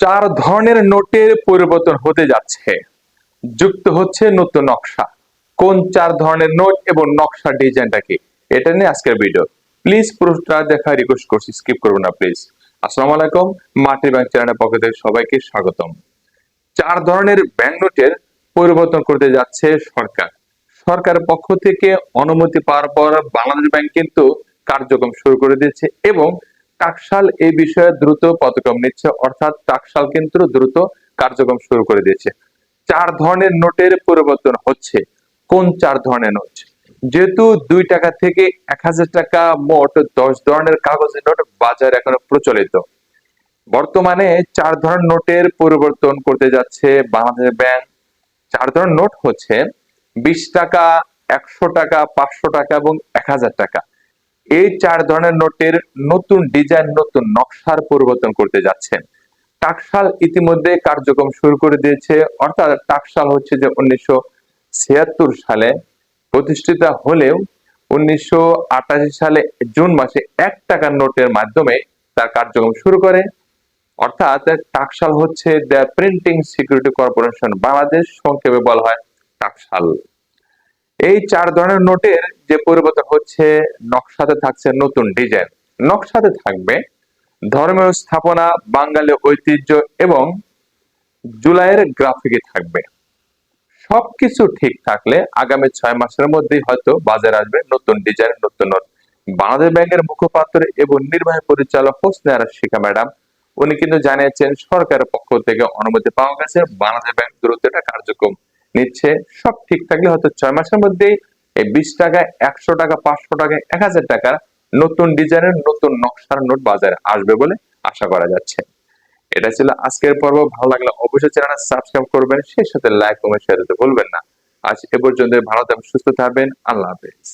চার ধরনের নোটের পরিবর্তন হতে যাচ্ছে। যুক্ত হচ্ছে নতুন নকশা। কোন চার ধরনের নোট এবং নকশা ডিজাইনটা কি এটা নিয়ে আজকের ভিডিও। প্লিজ পুরোটা দেখা রিকোয়েস্ট করছি স্কিপ করব না, প্লিজ। আসসালামু আলাইকুম মাটির ব্যাংক চ্যানেলের পক্ষ থেকে সবাইকে স্বাগতম। চার ধরনের ব্যাংক নোটের পরিবর্তন করতে যাচ্ছে সরকার। সরকারের পক্ষ থেকে অনুমতি পাওয়ার পর বাংলাদেশ ব্যাংক কিন্তু কার্যক্রম শুরু করে দিয়েছে এবং টাকশাল এই বিষয়ে দ্রুত পদক্ষেপ নিচ্ছে, অর্থাৎ টাকশাল কিন্তু দ্রুত কার্যক্রম শুরু করে দিয়েছে। চার ধরনের নোটের পরিবর্তন হচ্ছে। কোন চার ধরনের নোট? যেহেতু দুই টাকা থেকে এক হাজার টাকা মোট দশ ধরনের কাগজের নোট বাজার এখনও প্রচলিত। বর্তমানে চার ধরনের নোটের পরিবর্তন করতে যাচ্ছে বাংলাদেশ ব্যাংক। চার ধরনের নোট হচ্ছে বিশ টাকা, একশো টাকা, পাঁচশো টাকা এবং এক হাজার টাকা। এই চার ধরনের নোটের নতুন ডিজাইন, নতুন নকশার পরিবর্তন করতে যাচ্ছেন। টাকশাল ইতিমধ্যে কার্যক্রম শুরু করে দিয়েছে। অর্থাৎ টাকশাল হচ্ছে যে উনিশশো ছিয়াত্তর সালে প্রতিষ্ঠিত হলেও উনিশশো আটাশি সালে জুন মাসে এক টাকার নোটের মাধ্যমে তার কার্যক্রম শুরু করে। অর্থাৎ টাকশাল হচ্ছে the printing security corporation, Bangladesh সংক্ষেপে বলা হয় টাকশাল। এই চার ধরনের নোটের যে পরিবর্তন হচ্ছে, নকশাতে থাকছে নতুন ডিজাইন। নকশাতে থাকবে ধর্মীয় স্থাপনা, বাঙালি ঐতিহ্য এবং জুলাইয়ের গ্রাফিকে থাকবে। সবকিছু ঠিক থাকলে আগামী ছয় মাসের মধ্যেই হয়তো বাজারে আসবে নতুন ডিজাইন, নতুন নোট। বাংলাদেশ ব্যাংকের মুখপাত্র এবং নির্বাহী পরিচালক হোসনে আরা শিখা ম্যাডাম, উনি কিন্তু জানিয়েছেন, সরকারের পক্ষ থেকে অনুমতি পাওয়া গেছে। বাংলাদেশ ব্যাংক দ্রুত এটা কার্যক্রম নিচ্ছে, সব ঠিক থাকলে হয়তো ছয় মাসের মধ্যেই এই বিশ টাকা, একশো টাকা, পাঁচশো টাকা, এক হাজার টাকার নতুন ডিজাইনের নতুন নকশার নোট বাজারে আসবে বলে আশা করা যাচ্ছে। এটা ছিল আজকের পর্ব। ভালো লাগলে অবশ্যই চ্যানেলটা সাবস্ক্রাইব করবেন, সেই সাথে লাইক, কমেন্ট শেয়ার দিতে ভুলবেন না। আজ এ পর্যন্ত ভালো থাকবেন, সুস্থ থাকবেন। আল্লাহ হাফেজ।